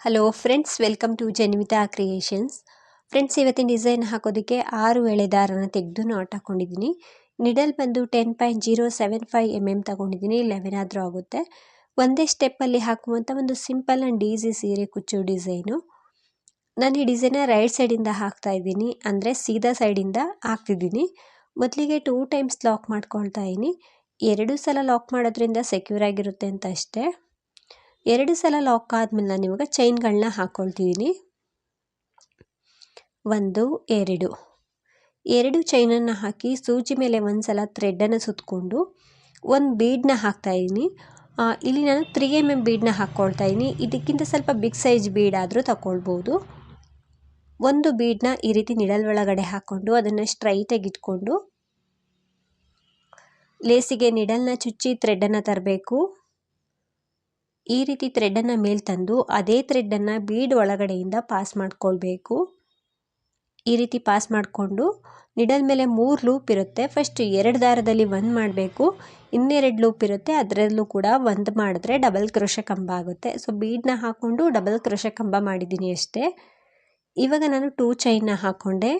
Hello friends welcome to Janvita creations friends ಇವತ್ತಿನ design ಹಾಕೋದಕ್ಕೆ ಆರು ಎಳೆ ದಾರನ ತೆಗೆದು ನಾಟ್ ಹಾಕ್ಕೊಂಡಿದ್ದೀನಿ ನಿಡಲ್ ಬಂದು ten point zero seven five M M ತೊಗೊಂಡಿದ್ದೀನಿ ಲೆವೆನ್ ಆದರೂ ಆಗುತ್ತೆ. ಒಂದೇ ಸ್ಟೆಪ್ಪಲ್ಲಿ ಹಾಕುವಂಥ ಒಂದು ಸಿಂಪಲ್ ಆ್ಯಂಡ್ ಈಸಿ ಸೀರೆ ಕುಚ್ಚು ಡಿಸೈನು ನಾನು ಈ ಡಿಸೈನ ರೈಟ್ ಸೈಡಿಂದ ಹಾಕ್ತಾ ಇದ್ದೀನಿ, ಅಂದರೆ ಸೀದಾ ಸೈಡಿಂದ ಹಾಕ್ತಿದ್ದೀನಿ. ಮೊದಲಿಗೆ ಟೂ ಟೈಮ್ಸ್ ಲಾಕ್ ಮಾಡ್ಕೊಳ್ತಾ ಇದ್ದೀನಿ. ಎರಡು ಸಲ ಲಾಕ್ ಮಾಡೋದ್ರಿಂದ ಸೆಕ್ಯೂರ್ ಆಗಿರುತ್ತೆ ಅಂತ ಅಷ್ಟೇ. ಎರಡು ಸಲ ಲಾಕ್ ಆದಮೇಲೆ ನಾನು ಇವಾಗ ಚೈನ್ಗಳನ್ನ ಹಾಕ್ಕೊಳ್ತಿದ್ದೀನಿ ಒಂದು, ಎರಡು. ಎರಡು ಚೈನನ್ನು ಹಾಕಿ ಸೂಜಿ ಮೇಲೆ ಒಂದು ಸಲ ಥ್ರೆಡ್ಡನ್ನು ಸುತ್ತಕೊಂಡು ಒಂದು ಬೀಡನ್ನ ಹಾಕ್ತಾಯಿದ್ದೀನಿ ಇಲ್ಲಿ ನಾನು ತ್ರೀ ಎಂ ಎಂ ಬೀಡನ್ನ ಹಾಕ್ಕೊಳ್ತಾ ಇದ್ದೀನಿ ಇದಕ್ಕಿಂತ ಸ್ವಲ್ಪ ಬಿಗ್ ಸೈಜ್ ಬೀಡ್ ಆದರೂ ತಗೊಳ್ಬೋದು ಒಂದು ಬೀಡನ್ನ ಈ ರೀತಿ ನಿಡಲ್ ಒಳಗಡೆ ಹಾಕ್ಕೊಂಡು ಅದನ್ನು ಸ್ಟ್ರೈಟಾಗಿ ಇಟ್ಕೊಂಡು ಲೇಸಿಗೆ ನಿಡಲ್ನ ಚುಚ್ಚಿ ಥ್ರೆಡ್ಡನ್ನು ತರಬೇಕು. ಈ ರೀತಿ ಥ್ರೆಡ್ಡನ್ನು ಮೇಲೆ ತಂದು ಅದೇ ಥ್ರೆಡ್ಡನ್ನು ಬೀಡ್ ಒಳಗಡೆಯಿಂದ ಪಾಸ್ ಮಾಡ್ಕೊಳ್ಬೇಕು. ಈ ರೀತಿ ಪಾಸ್ ಮಾಡಿಕೊಂಡು ನಿಡಲ್ ಮೇಲೆ ಮೂರು ಲೂಪ್ ಇರುತ್ತೆ. ಫಸ್ಟ್ ಎರಡು ದಾರದಲ್ಲಿ ಒಂದು ಮಾಡಬೇಕು. ಇನ್ನೆರಡು ಲೂಪ್ ಇರುತ್ತೆ. ಅದರಲ್ಲೂ ಕೂಡ ಒಂದು ಮಾಡಿದ್ರೆ ಡಬಲ್ ಕ್ರೋಶ ಕಂಬ ಆಗುತ್ತೆ. ಸೊ ಬೀಡನ್ನ ಹಾಕ್ಕೊಂಡು ಡಬಲ್ ಕ್ರೋಶ ಕಂಬ ಮಾಡಿದ್ದೀನಿ ಅಷ್ಟೇ. ಇವಾಗ ನಾನು ಟೂ ಚೈನ್ನ ಹಾಕ್ಕೊಂಡೆ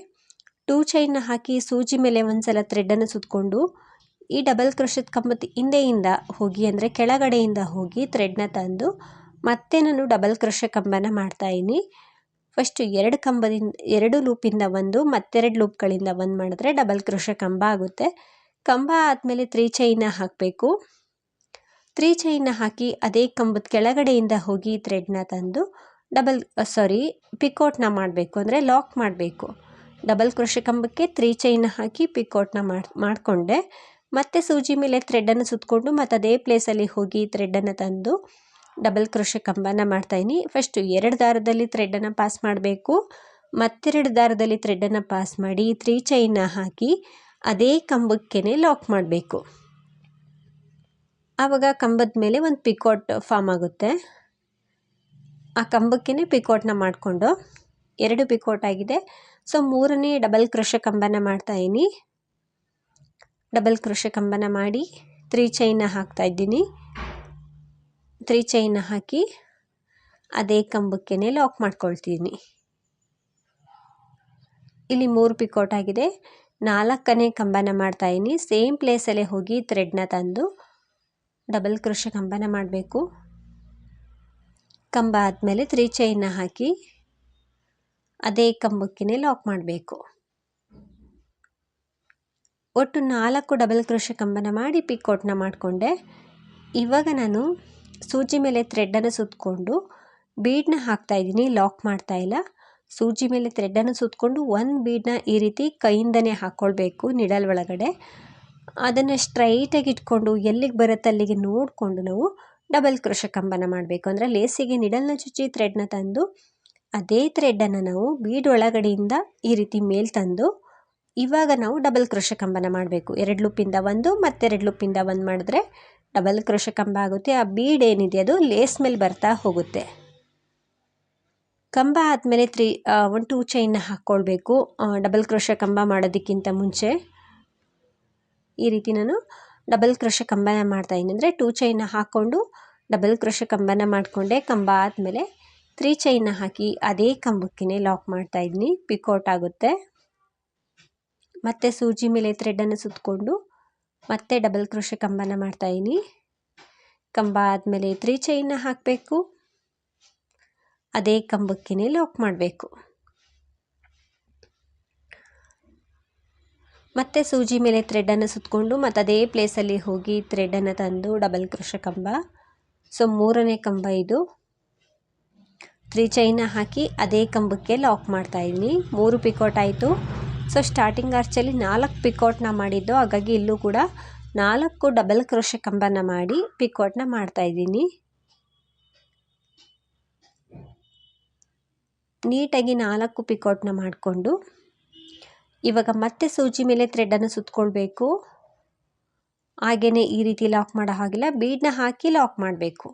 ಟೂ ಚೈನ್ನ ಹಾಕಿ ಸೂಜಿ ಮೇಲೆ ಒಂದು ಸಲ ಥ್ರೆಡ್ಡನ್ನು ಸುತ್ತಕೊಂಡು ಈ ಡಬಲ್ ಕ್ರೋಶದ ಕಂಬದ ಹಿಂದೆಯಿಂದ ಹೋಗಿ ಅಂದರೆ ಕೆಳಗಡೆಯಿಂದ ಹೋಗಿ ಥ್ರೆಡ್ನ ತಂದು ಮತ್ತೆ ನಾನು ಡಬಲ್ ಕ್ರೋಶ ಕಂಬನ ಮಾಡ್ತಾಯಿದ್ದೀನಿ ಫಸ್ಟು ಎರಡು ಕಂಬದಿಂದ, ಎರಡು ಲೂಪಿಂದ ಒಂದು, ಮತ್ತೆರಡು ಲೂಪ್ಗಳಿಂದ ಒಂದು ಮಾಡಿದ್ರೆ ಡಬಲ್ ಕ್ರೋಶ ಕಂಬ ಆಗುತ್ತೆ. ಕಂಬ ಆದಮೇಲೆ ತ್ರೀ ಚೈನ ಹಾಕಬೇಕು. ತ್ರೀ ಚೈನ ಹಾಕಿ ಅದೇ ಕಂಬದ ಕೆಳಗಡೆಯಿಂದ ಹೋಗಿ ಥ್ರೆಡ್ನ ತಂದು ಡಬಲ್ ಸಾರಿ ಪಿಕೋಟ್ನ ಮಾಡಬೇಕು ಅಂದರೆ ಲಾಕ್ ಮಾಡಬೇಕು. ಡಬಲ್ ಕ್ರೋಶ ಕಂಬಕ್ಕೆ ತ್ರೀ ಚೈನ ಹಾಕಿ ಪಿಕೋಟ್ನ ಮಾಡಿ, ಮಾಡಿಕೊಂಡೆ. ಮತ್ತೆ ಸೂಜಿ ಮೇಲೆ ಥ್ರೆಡ್ಡನ್ನು ಸುತ್ತಕೊಂಡು ಮತ್ತು ಅದೇ ಪ್ಲೇಸಲ್ಲಿ ಹೋಗಿ ಥ್ರೆಡ್ಡನ್ನು ತಂದು ಡಬಲ್ ಕ್ರೋಶ ಕಂಬನ ಮಾಡ್ತಾಯಿನಿ ಫಸ್ಟು ಎರಡು ದಾರದಲ್ಲಿ ಥ್ರೆಡ್ಡನ್ನು ಪಾಸ್ ಮಾಡಬೇಕು. ಮತ್ತೆರಡು ದಾರದಲ್ಲಿ ಥ್ರೆಡ್ಡನ್ನು ಪಾಸ್ ಮಾಡಿ ತ್ರೀ ಚೈನ ಹಾಕಿ ಅದೇ ಕಂಬಕ್ಕೆ ಲಾಕ್ ಮಾಡಬೇಕು. ಆವಾಗ ಕಂಬದ ಮೇಲೆ ಒಂದು ಪಿಕೋಟ್ ಫಾರ್ಮ್ ಆಗುತ್ತೆ. ಆ ಕಂಬಕ್ಕೆ ಪಿಕೋಟ್ನ ಮಾಡಿಕೊಂಡು ಎರಡು ಪಿಕೋಟ್ ಆಗಿದೆ. ಸೊ ಮೂರನೇ ಡಬಲ್ ಕ್ರೋಶ ಕಂಬನ ಮಾಡ್ತಾಯಿನಿ ಡಬಲ್ ಕ್ರೋಶ ಕಂಬನ ಮಾಡಿ ತ್ರೀ ಚೈನ ಹಾಕ್ತಾ ಇದ್ದೀನಿ. ತ್ರೀ ಚೈನ ಹಾಕಿ ಅದೇ ಕಂಬಕ್ಕೆ ಲಾಕ್ ಮಾಡ್ಕೊಳ್ತೀನಿ. ಇಲ್ಲಿ ಮೂರು ಪಿಕೋಟ್ ಆಗಿದೆ. ನಾಲ್ಕನೇ ಕಂಬನ ಮಾಡ್ತಾಯಿದ್ದೀನಿ ಸೇಮ್ ಪ್ಲೇಸಲ್ಲೇ ಹೋಗಿ ಥ್ರೆಡ್ನ ತಂದು ಡಬಲ್ ಕ್ರೋಶ ಕಂಬನ ಮಾಡಬೇಕು. ಕಂಬ ಆದಮೇಲೆ ತ್ರೀ ಚೈನ ಹಾಕಿ ಅದೇ ಕಂಬಕ್ಕೆ ಲಾಕ್ ಮಾಡಬೇಕು. ಒಟ್ಟು ನಾಲ್ಕು ಡಬಲ್ ಕ್ರೋಶ ಕಂಬನ ಮಾಡಿ ಪಿಕೋಟ್ನ ಮಾಡಿಕೊಂಡೆ. ಇವಾಗ ನಾನು ಸೂಜಿ ಮೇಲೆ ಥ್ರೆಡ್ಡನ್ನು ಸುತ್ತಕೊಂಡು ಬೀಡನ್ನ ಹಾಕ್ತಾಯಿದ್ದೀನಿ ಲಾಕ್ ಮಾಡ್ತಾ ಇಲ್ಲ. ಸೂಜಿ ಮೇಲೆ ಥ್ರೆಡ್ಡನ್ನು ಸುತ್ತಕೊಂಡು ಒಂದು ಬೀಡನ್ನ ಈ ರೀತಿ ಕೈಯಿಂದನೇ ಹಾಕ್ಕೊಳ್ಬೇಕು ನಿಡಲ್ ಒಳಗಡೆ. ಅದನ್ನು ಸ್ಟ್ರೈಟಾಗಿ ಇಟ್ಕೊಂಡು ಎಲ್ಲಿಗೆ ಬರುತ್ತೆ ಅಲ್ಲಿಗೆ ನೋಡಿಕೊಂಡು ನಾವು ಡಬಲ್ ಕ್ರೋಶ ಕಂಬನ ಮಾಡಬೇಕು. ಅಂದರೆ ಲೇಸಿಗೆ ನಿಡಲ್ನ ಚುಚ್ಚಿ ಥ್ರೆಡ್ನ ತಂದು, ಅದೇ ಥ್ರೆಡ್ಡನ್ನು ನಾವು ಬೀಡ್ ಒಳಗಡೆಯಿಂದ ಈ ರೀತಿ ಮೇಲೆ ತಂದು ಇವಾಗ ನಾವು ಡಬಲ್ ಕ್ರೋಶ ಕಂಬನ ಮಾಡಬೇಕು. ಎರಡು ಲೂಪಿಂದ ಒಂದು ಮತ್ತೆರಡು ಲೂಪಿಂದ ಒಂದು ಮಾಡಿದ್ರೆ ಡಬಲ್ ಕ್ರೋಶ ಕಂಬ ಆಗುತ್ತೆ. ಆ ಬೀಡ್ ಏನಿದೆ ಅದು ಲೇಸ್ ಮೇಲೆ ಬರ್ತಾ ಹೋಗುತ್ತೆ. ಕಂಬ ಆದಮೇಲೆ ತ್ರೀ ಒನ್ ಟೂ ಚೈನ್ನ ಹಾಕ್ಕೊಳ್ಬೇಕು ಡಬಲ್ ಕ್ರೋಶ ಕಂಬ ಮಾಡೋದಕ್ಕಿಂತ ಮುಂಚೆ ಈ ರೀತಿ ನಾನು ಡಬಲ್ ಕ್ರೋಶ ಕಂಬನ ಮಾಡ್ತಾಯಿದ್ದೀನಿ ಅಂದರೆ ಟೂ ಚೈನ್ನ ಹಾಕ್ಕೊಂಡು ಡಬಲ್ ಕ್ರೋಶ ಕಂಬನ ಮಾಡಿಕೊಂಡೆ. ಕಂಬ ಆದಮೇಲೆ ತ್ರೀ ಚೈನ್ನ ಹಾಕಿ ಅದೇ ಕಂಬಕ್ಕೆ ಲಾಕ್ ಮಾಡ್ತಾಯಿದ್ದೀನಿ ಪಿಕೌಟ್ ಆಗುತ್ತೆ. ಮತ್ತೆ ಸೂಜಿ ಮೇಲೆ ಥ್ರೆಡ್ಡನ್ನು ಸುತ್ತಕೊಂಡು ಮತ್ತೆ ಡಬಲ್ ಕ್ರೋಶ ಕಂಬನ ಮಾಡ್ತಾಯಿದ್ದೀನಿ ಕಂಬ ಆದಮೇಲೆ ತ್ರೀ ಚೈನ್ನ ಹಾಕಬೇಕು. ಅದೇ ಕಂಬಕ್ಕೆ ಲಾಕ್ ಮಾಡಬೇಕು. ಮತ್ತೆ ಸೂಜಿ ಮೇಲೆ ಥ್ರೆಡ್ಡನ್ನು ಸುತ್ತಕೊಂಡು ಮತ್ತು ಅದೇ ಪ್ಲೇಸಲ್ಲಿ ಹೋಗಿ ಥ್ರೆಡ್ಡನ್ನು ತಂದು ಡಬಲ್ ಕ್ರೋಶ ಕಂಬ. ಸೊ ಮೂರನೇ ಕಂಬ ಇದು. ತ್ರೀ ಚೈನ ಹಾಕಿ ಅದೇ ಕಂಬಕ್ಕೆ ಲಾಕ್ ಮಾಡ್ತಾಯಿದ್ದೀನಿ ಮೂರು ಪಿಕೋಟ್ ಆಯಿತು. ಸೊ ಸ್ಟಾರ್ಟಿಂಗ್ ಆರ್ಚಲ್ಲಿ ನಾಲ್ಕು ಪಿಕೋಟ್ನ ಮಾಡಿದ್ದು. ಹಾಗಾಗಿ ಇಲ್ಲೂ ಕೂಡ ನಾಲ್ಕು ಡಬಲ್ ಕ್ರೋಶ ಕಂಬನ ಮಾಡಿ ಪಿಕೋಟ್ನ ಮಾಡ್ತಾಯಿದ್ದೀನಿ ನೀಟಾಗಿ ನಾಲ್ಕು ಪಿಕೋಟ್ನ ಮಾಡಿಕೊಂಡು ಇವಾಗ ಮತ್ತೆ ಸೂಜಿ ಮೇಲೆ ಥ್ರೆಡನ್ನು ಸುತ್ತಕೊಳ್ಬೇಕು ಹಾಗೆಯೇ ಈ ರೀತಿ ಲಾಕ್ ಮಾಡೋ ಹಾಗಿಲ್ಲ. ಬೀಡನ್ನ ಹಾಕಿ ಲಾಕ್ ಮಾಡಬೇಕು.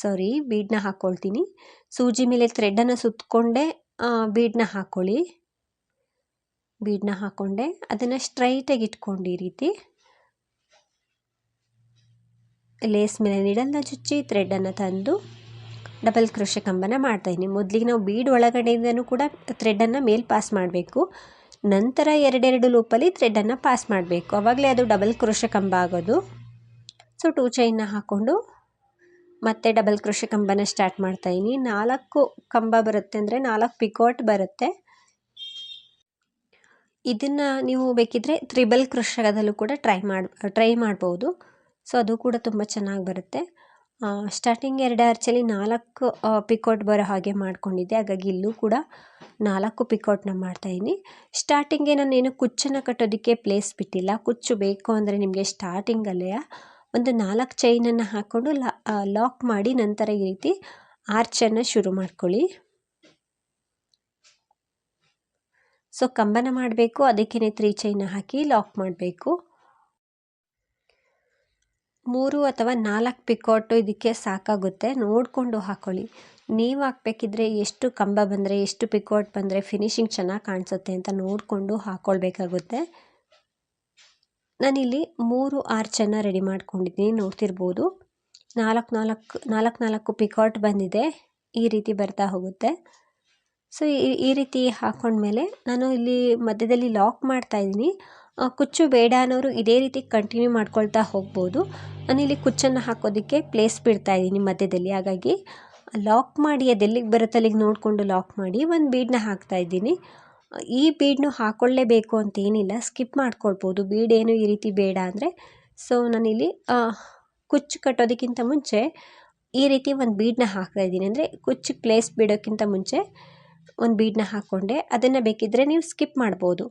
ಸಾರಿ ಬೀಡನ್ನ ಹಾಕ್ಕೊಳ್ತೀನಿ ಸೂಜಿ ಮೇಲೆ ಥ್ರೆಡನ್ನು ಸುತ್ತಕೊಂಡೇ ಬೀಡನ್ನ ಹಾಕ್ಕೊಳ್ಳಿ ಬೀಡನ್ನ ಹಾಕ್ಕೊಂಡೆ ಅದನ್ನು ಸ್ಟ್ರೈಟಾಗಿ ಇಟ್ಕೊಂಡು ಈ ರೀತಿ. ಲೇಸ್ ಮೇಲೆ ನಿಡಲ್ನ ಚುಚ್ಚಿ ಥ್ರೆಡ್ಡನ್ನು ತಂದು ಡಬಲ್ ಕೃಷಿ ಕಂಬನ ಮಾಡ್ತಾಯಿದ್ದೀನಿ ಮೊದಲಿಗೆ ನಾವು ಬೀಡ್ ಒಳಗಡೆಯಿಂದನೂ ಕೂಡ ಥ್ರೆಡನ್ನು ಮೇಲೆ ಪಾಸ್ ಮಾಡಬೇಕು. ನಂತರ ಎರಡೆರಡು ಲೂಪಲ್ಲಿ ಥ್ರೆಡನ್ನು ಪಾಸ್ ಮಾಡಬೇಕು. ಆವಾಗಲೇ ಅದು ಡಬಲ್ ಕೃಷಿ ಕಂಬ ಆಗೋದು. ಸೊ ಟೂ ಚೈನ್ನ ಹಾಕ್ಕೊಂಡು ಮತ್ತೆ ಡಬಲ್ ಕೃಷಿ ಕಂಬನ ಸ್ಟಾರ್ಟ್ ಮಾಡ್ತಾಯಿದ್ದೀನಿ ನಾಲ್ಕು ಕಂಬ ಬರುತ್ತೆ ಅಂದರೆ ನಾಲ್ಕು ಪಿಕೋಟ್ ಬರುತ್ತೆ. ಇದನ್ನು ನೀವು ಬೇಕಿದ್ದರೆ ತ್ರಿಬಲ್ ಕ್ರೋಶದಲ್ಲೂ ಕೂಡ ಟ್ರೈ ಮಾಡಿ, ಟ್ರೈ ಮಾಡ್ಬೋದು. ಸೊ ಅದು ಕೂಡ ತುಂಬ ಚೆನ್ನಾಗಿ ಬರುತ್ತೆ. ಸ್ಟಾರ್ಟಿಂಗ್ ಎರಡು ಆರ್ಚಲ್ಲಿ ನಾಲ್ಕು ಪಿಕೋಟ್ ಬರೋ ಹಾಗೆ ಮಾಡ್ಕೊಂಡಿದ್ದೆ. ಹಾಗಾಗಿ ಇಲ್ಲೂ ಕೂಡ ನಾಲ್ಕು ಪಿಕೋಟ್ನ ಮಾಡ್ತಾಯಿದ್ದೀನಿ ಸ್ಟಾರ್ಟಿಂಗ್ಗೆ ನಾನೇನು ಕುಚ್ಚನ್ನು ಕಟ್ಟೋದಕ್ಕೆ ಪ್ಲೇಸ್ ಬಿಟ್ಟಿಲ್ಲ. ಕುಚ್ಚು ಬೇಕು ಅಂದರೆ ನಿಮಗೆ ಸ್ಟಾರ್ಟಿಂಗಲ್ಲೇ ಒಂದು ನಾಲ್ಕು ಚೈನನ್ನು ಹಾಕ್ಕೊಂಡು ಲಾಕ್ ಮಾಡಿ ನಂತರ ಈ ರೀತಿ ಆರ್ಚನ್ನು ಶುರು ಮಾಡ್ಕೊಳ್ಳಿ. ಸೊ ಕಂಬನ ಮಾಡಬೇಕು ಅದಕ್ಕೇ ತ್ರೀ ಚೈನ ಹಾಕಿ ಲಾಕ್ ಮಾಡಬೇಕು. ಮೂರು ಅಥವಾ ನಾಲ್ಕು ಪಿಕೋಟು ಇದಕ್ಕೆ ಸಾಕಾಗುತ್ತೆ. ನೋಡಿಕೊಂಡು ಹಾಕ್ಕೊಳ್ಳಿ ನೀವು ಹಾಕ್ಬೇಕಿದ್ರೆ ಎಷ್ಟು ಕಂಬ ಬಂದರೆ, ಎಷ್ಟು ಪಿಕೋಟ್ ಬಂದರೆ ಫಿನಿಶಿಂಗ್ ಚೆನ್ನಾಗಿ ಕಾಣಿಸುತ್ತೆ ಅಂತ ನೋಡಿಕೊಂಡು ಹಾಕ್ಕೊಳ್ಬೇಕಾಗುತ್ತೆ ನಾನಿಲ್ಲಿ ಮೂರು ಆರ್ಚನ್ನು ರೆಡಿ ಮಾಡ್ಕೊಂಡಿದ್ದೀನಿ, ನೋಡ್ತಿರ್ಬೋದು. ನಾಲ್ಕು ನಾಲ್ಕು ನಾಲ್ಕು ನಾಲ್ಕು ಪಿಕಾಟ್ ಬಂದಿದೆ. ಈ ರೀತಿ ಬರ್ತಾ ಹೋಗುತ್ತೆ. ಸೊ ಈ ರೀತಿ ಹಾಕೊಂಡ್ಮೇಲೆ ನಾನು ಇಲ್ಲಿ ಮಧ್ಯದಲ್ಲಿ ಲಾಕ್ ಮಾಡ್ತಾ ಇದ್ದೀನಿ. ಕುಚ್ಚು ಬೇಡ ಅನ್ನೋರು ಇದೇ ರೀತಿ ಕಂಟಿನ್ಯೂ ಮಾಡ್ಕೊಳ್ತಾ ಹೋಗ್ಬೋದು. ನಾನಿಲ್ಲಿ ಕುಚ್ಚನ್ನು ಹಾಕೋದಕ್ಕೆ ಪ್ಲೇಸ್ ಬಿಡ್ತಾ ಇದ್ದೀನಿ ಮಧ್ಯದಲ್ಲಿ. ಹಾಗಾಗಿ ಲಾಕ್ ಮಾಡಿ ಅದೆಲ್ಲಿಗೆ ಬರುತ್ತೆ ಅಲ್ಲಿಗೆ ನೋಡಿಕೊಂಡು ಲಾಕ್ ಮಾಡಿ ಒಂದು ಬೀಡನ್ನ ಹಾಕ್ತಾ ಇದ್ದೀನಿ. ಈ ಬೀಡನ್ನು ಹಾಕ್ಕೊಳ್ಳೇಬೇಕು ಅಂತ ಏನಿಲ್ಲ, ಸ್ಕಿಪ್ ಮಾಡ್ಕೊಳ್ಬೋದು. ಬೀಡೇನು ಈ ರೀತಿ ಬೇಡ ಅಂದರೆ. ಸೊ ನಾನಿಲ್ಲಿ ಕುಚ್ಚು ಕಟ್ಟೋದಕ್ಕಿಂತ ಮುಂಚೆ ಈ ರೀತಿ ಒಂದು ಬೀಡನ್ನ ಹಾಕ್ತಾ ಇದ್ದೀನಿ. ಅಂದರೆ ಕುಚ್ಚು ಪ್ಲೇಸ್ ಬಿಡೋಕ್ಕಿಂತ ಮುಂಚೆ ಒಂದು ಬೀಡನ್ನ ಹಾಕ್ಕೊಂಡೆ ಅದನ್ನು ಬೇಕಿದ್ದರೆ ನೀವು ಸ್ಕಿಪ್ ಮಾಡ್ಬೋದು.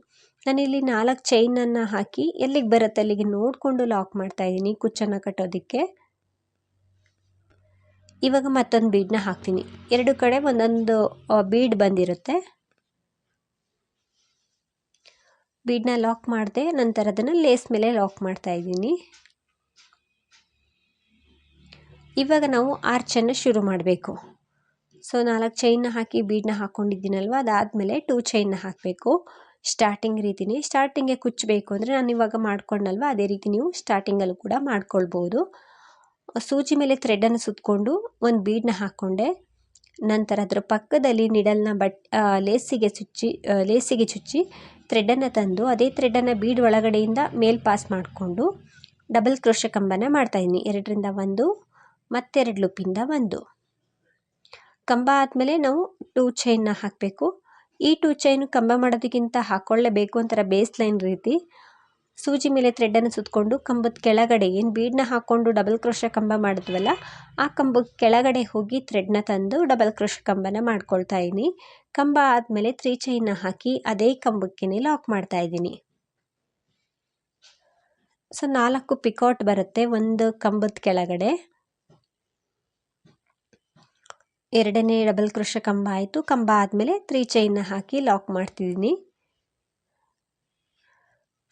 ನಾನಿಲ್ಲಿ ನಾಲ್ಕು ಚೈನನ್ನು ಹಾಕಿ ಎಲ್ಲಿಗೆ ಬರುತ್ತೆ ಅಲ್ಲಿಗೆ ನೋಡಿಕೊಂಡು ಲಾಕ್ ಮಾಡ್ತಾ ಇದ್ದೀನಿ ಕುಚ್ಚನ್ನು ಕಟ್ಟೋದಕ್ಕೆ. ಇವಾಗ ಮತ್ತೊಂದು ಬೀಡನ್ನ ಹಾಕ್ತೀನಿ. ಎರಡು ಕಡೆ ಒಂದೊಂದು ಬೀಡ್ ಬಂದಿರುತ್ತೆ. ಬೀಡನ್ನ ಲಾಕ್ ಮಾಡಿದೆ, ನಂತರ ಅದನ್ನು ಲೇಸ್ ಮೇಲೆ ಲಾಕ್ ಮಾಡ್ತಾ ಇದ್ದೀನಿ. ಇವಾಗ ನಾವು ಆರ್ಚನ್ನು ಶುರು ಮಾಡಬೇಕು. ಸೊ ನಾಲ್ಕು ಚೈನ್ನ ಹಾಕಿ ಬೀಡನ್ನ ಹಾಕ್ಕೊಂಡಿದ್ದೀನಲ್ವ ಅದಾದಮೇಲೆ ಟೂ ಚೈನ್ನ ಹಾಕಬೇಕು. ಸ್ಟಾರ್ಟಿಂಗ್ ರೀತಿನೇ. ಸ್ಟಾರ್ಟಿಂಗೇ ಕುಚ್ಚಬೇಕು ಅಂದರೆ ನಾನು ಇವಾಗ ಮಾಡ್ಕೊಂಡಲ್ವ? ಅದೇ ರೀತಿ ನೀವು ಸ್ಟಾರ್ಟಿಂಗಲ್ಲೂ ಕೂಡ ಮಾಡ್ಕೊಳ್ಬೋದು. ಸೂಜಿ ಮೇಲೆ ಥ್ರೆಡನ್ನು ಸುತ್ತಕೊಂಡು ಒಂದು ಬೀಡನ್ನ ಹಾಕ್ಕೊಂಡೆ ನಂತರ ಅದರ ಪಕ್ಕದಲ್ಲಿ ನಿಡಲ್ನ ಬಟ್ ಲೇಸಿಗೆ ಚುಚ್ಚಿ ಲೇಸಿಗೆ ಚುಚ್ಚಿ ಥ್ರೆಡನ್ನು ತಂದು ಅದೇ ಥ್ರೆಡನ್ನು ಬೀಡ್ ಒಳಗಡೆಯಿಂದ ಮೇಲ್ ಪಾಸ್ ಮಾಡಿಕೊಂಡು ಡಬಲ್ ಕ್ರೋಶ ಕಂಬನ ಮಾಡ್ತಾಯಿದ್ದೀನಿ ಎರಡರಿಂದ ಒಂದು, ಮತ್ತೆರಡು ಲೂಪಿಂದ ಒಂದು. ಕಂಬ ಆದಮೇಲೆ ನಾವು ಟೂ ಚೈನ್ನ ಹಾಕಬೇಕು. ಈ ಟೂ ಚೈನು ಕಂಬ ಮಾಡೋದಕ್ಕಿಂತ ಹಾಕ್ಕೊಳ್ಳೇಬೇಕು ಒಂಥರ ಬೇಸ್ ಲೈನ್ ರೀತಿ. ಸೂಜಿ ಮೇಲೆ ಥ್ರೆಡನ್ನು ಸುತ್ತಕೊಂಡು ಕಂಬದ ಕೆಳಗಡೆ, ಏನು ಬೀಡನ್ನ ಹಾಕ್ಕೊಂಡು ಡಬಲ್ ಕ್ರೋಶ ಕಂಬ ಮಾಡಿದ್ವಲ್ಲ, ಆ ಕಂಬ ಕೆಳಗಡೆ ಹೋಗಿ ಥ್ರೆಡ್ನ ತಂದು ಡಬಲ್ ಕ್ರೋಶ ಕಂಬನ ಮಾಡ್ಕೊಳ್ತಾ ಇದ್ದೀನಿ ಕಂಬ ಆದಮೇಲೆ ತ್ರೀ ಚೈನ್ನ ಹಾಕಿ ಅದೇ ಕಂಬಕ್ಕೆ ಲಾಕ್ ಮಾಡ್ತಾ ಇದ್ದೀನಿ ಸೊ ನಾಲ್ಕು ಪಿಕಾಟ್ ಬರುತ್ತೆ ಒಂದು ಕಂಬದ ಕೆಳಗಡೆ. ಎರಡನೇ ಡಬಲ್ ಕ್ರೋಶ ಕಂಬ ಆಯಿತು. ಕಂಬ ಆದಮೇಲೆ ತ್ರೀ ಚೈನ್ನ ಹಾಕಿ ಲಾಕ್ ಮಾಡ್ತಿದ್ದೀನಿ.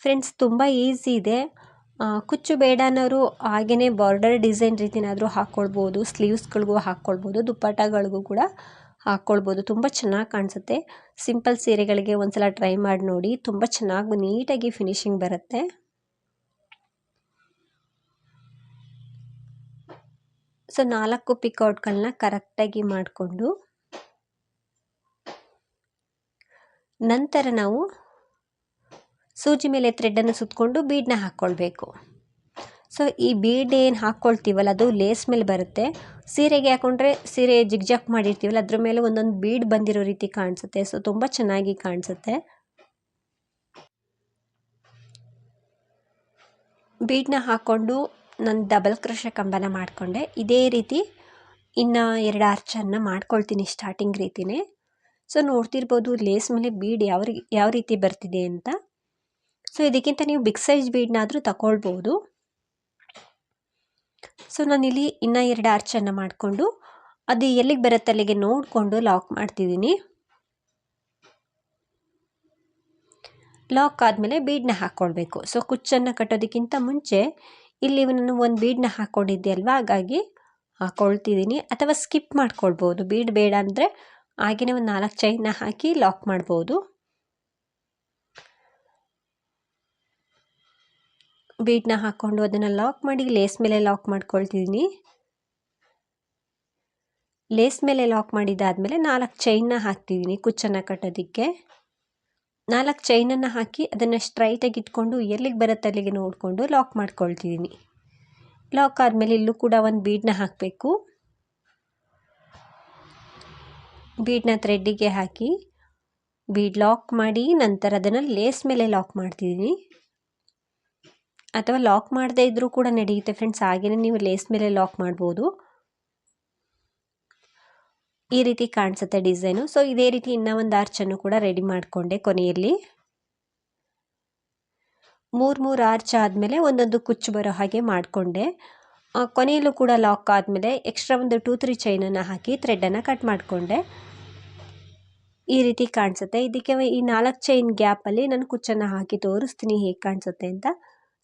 ಫ್ರೆಂಡ್ಸ್ ತುಂಬ ಈಸಿ ಇದೆ. ಕುಚ್ಚು ಬೇಡ ಅನ್ನೋರು ಹಾಗೆಯೇ ಬಾರ್ಡರ್ ಡಿಸೈನ್ ರೀತಿನಾದರೂ ಹಾಕ್ಕೊಳ್ಬೋದು ಸ್ಲೀವ್ಸ್ಗಳಿಗೂ ಹಾಕ್ಕೊಳ್ಬೋದು ದುಪ್ಪಟ್ಟಗಳಿಗೂ ಕೂಡ ಹಾಕ್ಕೊಳ್ಬೋದು ತುಂಬ ಚೆನ್ನಾಗಿ ಕಾಣಿಸುತ್ತೆ. ಸಿಂಪಲ್ ಸೀರೆಗಳಿಗೆ ಒಂದ್ಸಲ ಟ್ರೈ ಮಾಡಿ ನೋಡಿ. ತುಂಬ ಚೆನ್ನಾಗಿ, ನೀಟಾಗಿ ಫಿನಿಶಿಂಗ್ ಬರುತ್ತೆ. ಸೊ ನಾಲ್ಕು ಪಿಕೌಟ್ಗಳನ್ನ ಕರೆಕ್ಟಾಗಿ ಮಾಡಿಕೊಂಡು, ನಂತರ ನಾವು ಸೂಜಿ ಮೇಲೆ ಥ್ರೆಡ್ಡನ್ನು ಸುತ್ತಕೊಂಡು ಬೀಡನ್ನ ಹಾಕ್ಕೊಳ್ಬೇಕು ಸೊ ಈ ಬೀಡ್ ಏನು ಹಾಕ್ಕೊಳ್ತೀವಲ್ಲ ಅದು ಲೇಸ್ ಮೇಲೆ ಬರುತ್ತೆ. ಸೀರೆಗೆ ಹಾಕ್ಕೊಂಡ್ರೆ ಸೀರೆ ಜಿಗ್ಜಾಕ್ ಮಾಡಿರ್ತೀವಲ್ಲ, ಅದ್ರ ಮೇಲೆ ಒಂದೊಂದು ಬೀಡ್ ಬಂದಿರೋ ರೀತಿ ಕಾಣಿಸುತ್ತೆ. ಸೊ ತುಂಬ ಚೆನ್ನಾಗಿ ಕಾಣಿಸುತ್ತೆ. ಬೀಡನ್ನ ಹಾಕ್ಕೊಂಡು ನಾನು ಡಬಲ್ ಕ್ರೋಶ ಕಂಬನ ಮಾಡಿಕೊಂಡೆ. ಇದೇ ರೀತಿ ಇನ್ನು ಎರಡು ಆರ್ಚನ್ನು ಮಾಡ್ಕೊಳ್ತೀನಿ ಸ್ಟಾರ್ಟಿಂಗ್ ರೀತಿನೇ. ಸೊ ನೋಡ್ತಿರ್ಬೋದು ಲೇಸ್ ಮೇಲೆ ಬೀಡ್ ಯಾವ ಯಾವ ರೀತಿ ಬರ್ತಿದೆ ಅಂತ. ಸೊ ಇದಕ್ಕಿಂತ ನೀವು ಬಿಗ್ ಸೈಜ್ ಬೀಡ್ನಾದರೂ ತಗೊಳ್ಬೋದು ಸೊ ನಾನಿಲ್ಲಿ ಇನ್ನೂ ಎರಡು ಆರ್ಚನ್ನು ಮಾಡಿಕೊಂಡು ಅದು ಎಲ್ಲಿಗೆ ಬರುತ್ತೆ ಅಲ್ಲಿಗೆ ನೋಡಿಕೊಂಡು ಲಾಕ್ ಮಾಡ್ತಿದ್ದೀನಿ. ಲಾಕ್ ಆದಮೇಲೆ ಬೀಡನ್ನ ಹಾಕ್ಕೊಳ್ಬೇಕು ಸೊ ಕುಚ್ಚನ್ನು ಕಟ್ಟೋದಕ್ಕಿಂತ ಮುಂಚೆ ಇಲ್ಲಿ ನಾನು ಒಂದು ಬೀಡನ್ನ ಹಾಕ್ಕೊಂಡಿದ್ದೆ ಅಲ್ವಾ? ಹಾಗಾಗಿ ಹಾಕ್ಕೊಳ್ತಿದ್ದೀನಿ ಅಥವಾ ಸ್ಕಿಪ್ ಮಾಡ್ಕೊಳ್ಬೋದು. ಬೀಡ್ ಬೇಡ ಅಂದರೆ ಹಾಗೆಯೇ ಒಂದು ನಾಲ್ಕು ಚೈನ್ನ ಹಾಕಿ ಲಾಕ್ ಮಾಡ್ಬೋದು. ಬೀಡನ್ನ ಹಾಕ್ಕೊಂಡು ಅದನ್ನು ಲಾಕ್ ಮಾಡಿ ಲೇಸ್ ಮೇಲೆ ಲಾಕ್ ಮಾಡ್ಕೊಳ್ತಿದ್ದೀನಿ. ಲೇಸ್ ಮೇಲೆ ಲಾಕ್ ಮಾಡಿದ್ದಾದಮೇಲೆ ನಾಲ್ಕು ಚೈನ್ನ ಹಾಕ್ತಿದ್ದೀನಿ ಕುಚ್ಚನ್ನು ಕಟ್ಟೋದಕ್ಕೆ. ನಾಲ್ಕು ಚೈನನ್ನು ಹಾಕಿ ಅದನ್ನು ಸ್ಟ್ರೈಟಾಗಿ ಇಟ್ಕೊಂಡು ಎಲ್ಲಿಗೆ ಬರುತ್ತೆ ಅಲ್ಲಿಗೆ ನೋಡಿಕೊಂಡು ಲಾಕ್ ಮಾಡ್ಕೊಳ್ತಿದ್ದೀನಿ. ಲಾಕ್ ಆದಮೇಲೆ ಇಲ್ಲೂ ಕೂಡ ಒಂದು ಬೀಡನ್ನ ಹಾಕಬೇಕು. ಬೀಡನ್ನ ಥ್ರೆಡ್ಡಿಗೆ ಹಾಕಿ ಬೀಡ್ ಲಾಕ್ ಮಾಡಿ ನಂತರ ಅದನ್ನು ಲೇಸ್ ಮೇಲೆ ಲಾಕ್ ಮಾಡ್ತಿದ್ದೀನಿ. ಅಥವಾ ಲಾಕ್ ಮಾಡದೇ ಇದ್ದರೂ ಕೂಡ ನಡೆಯುತ್ತೆ ಫ್ರೆಂಡ್ಸ್ ಹಾಗೆಯೇ ನೀವು ಲೇಸ್ ಮೇಲೆ ಲಾಕ್ ಮಾಡ್ಬೋದು. ಈ ರೀತಿ ಕಾಣಿಸುತ್ತೆ ಡಿಸೈನು. ಸೊ ಇದೇ ರೀತಿ ಇನ್ನೂ ಒಂದು ಆರ್ಚನ್ನು ಕೂಡ ರೆಡಿ ಮಾಡಿಕೊಂಡೆ ಕೊನೆಯಲ್ಲಿ. ಮೂರು ಮೂರು ಆರ್ಚ್ ಆದಮೇಲೆ ಒಂದೊಂದು ಕುಚ್ಚು ಬರೋ ಹಾಗೆ ಮಾಡಿಕೊಂಡೆ. ಕೊನೆಯಲ್ಲೂ ಕೂಡ ಲಾಕ್ ಆದಮೇಲೆ ಎಕ್ಸ್ಟ್ರಾ ಒಂದು ಟೂ ತ್ರೀ ಚೈನನ್ನು ಹಾಕಿ ಥ್ರೆಡನ್ನು ಕಟ್ ಮಾಡಿಕೊಂಡೆ. ಈ ರೀತಿ ಕಾಣಿಸುತ್ತೆ. ಇದಕ್ಕೆ ಈ ನಾಲ್ಕು ಚೈನ್ ಗ್ಯಾಪಲ್ಲಿ ನಾನು ಕುಚ್ಚನ್ನು ಹಾಕಿ ತೋರಿಸ್ತೀನಿ ಹೇಗೆ ಕಾಣಿಸುತ್ತೆ ಅಂತ.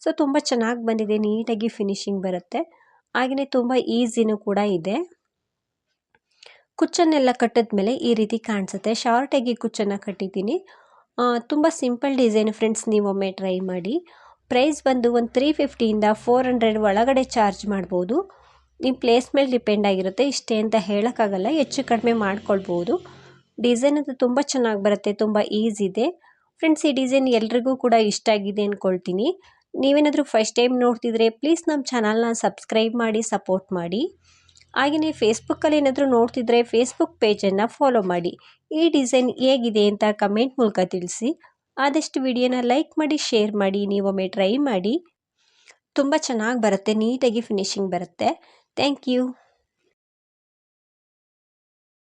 ಸೊ ತುಂಬ ಚೆನ್ನಾಗಿ ಬಂದಿದೆ. ನೀಟಾಗಿ ಫಿನಿಶಿಂಗ್ ಬರುತ್ತೆ. ಹಾಗೆಯೇ ತುಂಬ ಈಸಿನೂ ಕೂಡ ಇದೆ. ಕುಚ್ಚನ್ನೆಲ್ಲ ಕಟ್ಟಿದ್ಮೇಲೆ ಈ ರೀತಿ ಕಾಣಿಸುತ್ತೆ. ಶಾರ್ಟಾಗಿ ಕುಚ್ಚನ್ನು ಕಟ್ಟಿದ್ದೀನಿ. ತುಂಬ ಸಿಂಪಲ್ ಡಿಸೈನ್ ಫ್ರೆಂಡ್ಸ್ ಒಮ್ಮೆ ಟ್ರೈ ಮಾಡಿ. ಪ್ರೈಸ್ ಬಂದು ಒಂದು ತ್ರೀ ಫಿಫ್ಟಿಯಿಂದ ಫೋರ್ ಹಂಡ್ರೆಡ್ ಒಳಗಡೆ ಚಾರ್ಜ್ ಮಾಡ್ಬೋದು. ನಿಮ್ಮ ಪ್ಲೇಸ್ ಮೇಲೆ ಡಿಪೆಂಡ್ ಆಗಿರುತ್ತೆ. ಇಷ್ಟೇ ಅಂತ ಹೇಳೋಕ್ಕಾಗಲ್ಲ. ಹೆಚ್ಚು ಕಡಿಮೆ ಮಾಡ್ಕೊಳ್ಬೋದು. ಡಿಸೈನ್ ಅದು ತುಂಬ ಚೆನ್ನಾಗಿ ಬರುತ್ತೆ. ತುಂಬ ಈಸಿ ಇದೆ. ಫ್ರೆಂಡ್ಸ್ ಈ ಡಿಸೈನ್ ಎಲ್ರಿಗೂ ಕೂಡ ಇಷ್ಟ ಆಗಿದೆ ಅಂದ್ಕೊಳ್ತೀನಿ ನೀವೇನಾದರೂ ಫಸ್ಟ್ ಟೈಮ್ ನೋಡ್ತಿದ್ರೆ ಪ್ಲೀಸ್ ನಮ್ಮ ಚಾನಲ್ನ ಸಬ್ಸ್ಕ್ರೈಬ್ ಮಾಡಿ ಸಪೋರ್ಟ್ ಮಾಡಿ. ಹಾಗೆಯೇ ಫೇಸ್ಬುಕ್ಕಲ್ಲಿ ಏನಾದರೂ ನೋಡ್ತಿದ್ರೆ ಫೇಸ್ಬುಕ್ ಪೇಜನ್ನು ಫಾಲೋ ಮಾಡಿ. ಈ ಡಿಸೈನ್ ಹೇಗಿದೆ ಅಂತ ಕಮೆಂಟ್ ಮೂಲಕ ತಿಳಿಸಿ. ಆದಷ್ಟು ವಿಡಿಯೋನ ಲೈಕ್ ಮಾಡಿ ಶೇರ್ ಮಾಡಿ ನೀವೊಮ್ಮೆ ಟ್ರೈ ಮಾಡಿ. ತುಂಬ ಚೆನ್ನಾಗಿ ಬರುತ್ತೆ ನೀಟಾಗಿ ಫಿನಿಶಿಂಗ್ ಬರುತ್ತೆ. Thank you